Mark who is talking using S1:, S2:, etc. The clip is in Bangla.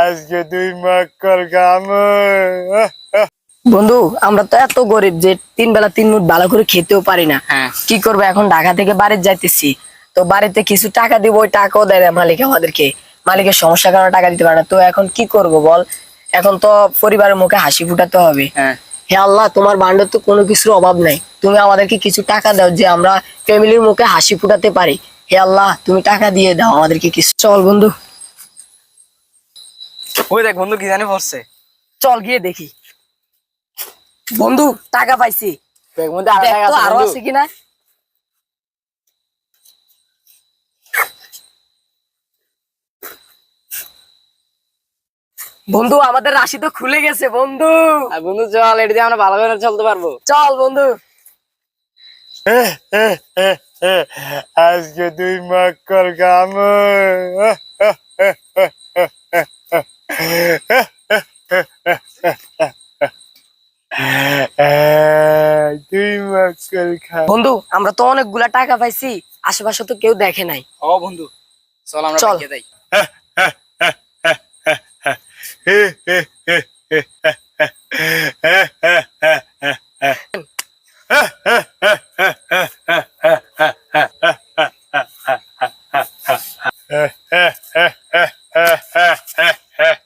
S1: আজকে দুই মক্কল গাম
S2: বন্ধু আমরা তো এত গরিব যে তিন বেলা তিন মুঠ ভালো করে খেতেও পারি না।
S3: হ্যাঁ।
S2: কি করব এখন? ঢাকা থেকে বাড়িতে যাইতেছি। তো বাড়িতে কিছু টাকা দিব ওই টাকাও দেয় না মালিক আমাদেরকে। মালিকের সমস্যার কারণে টাকা দিতে পারে না। তো এখন কি করব বল? এখন তো পরিবারের মুখে হাসি ফুটাতে হবে।
S3: হ্যাঁ।
S2: হে আল্লাহ তোমার বান্ডের তো কোনো কিছুর অভাব নাই। তুমি আমাদেরকে কিছু টাকা দাও যে আমরা ফ্যামিলির মুখে হাসি ফুটাতে পারি। হে আল্লাহ তুমি টাকা দিয়ে দাও আমাদেরকে কিছু। চল বন্ধু।
S3: ওই দেখ বন্ধু কি জানি পড়ছে।
S2: চল গিয়ে দেখি। বন্ধু টাকা পাইছি।
S3: আরও
S2: দেখ
S3: টাকা
S2: তো
S3: আছে।
S2: কিনা? বন্ধু আমাদের রাশি তো খুলে গেছে বন্ধু।
S3: আর বন্ধু চল এটা দিয়ে আমরা ভালোভাবে চলতে পারব।
S2: চল বন্ধু।
S1: আজকে দুই মক্কল খা
S2: বন্ধু আমরা তো অনেকগুলা টাকা পাইছি আশেপাশে তো কেউ দেখে নাই।
S3: ও বন্ধু চল আমরা চল। যাই।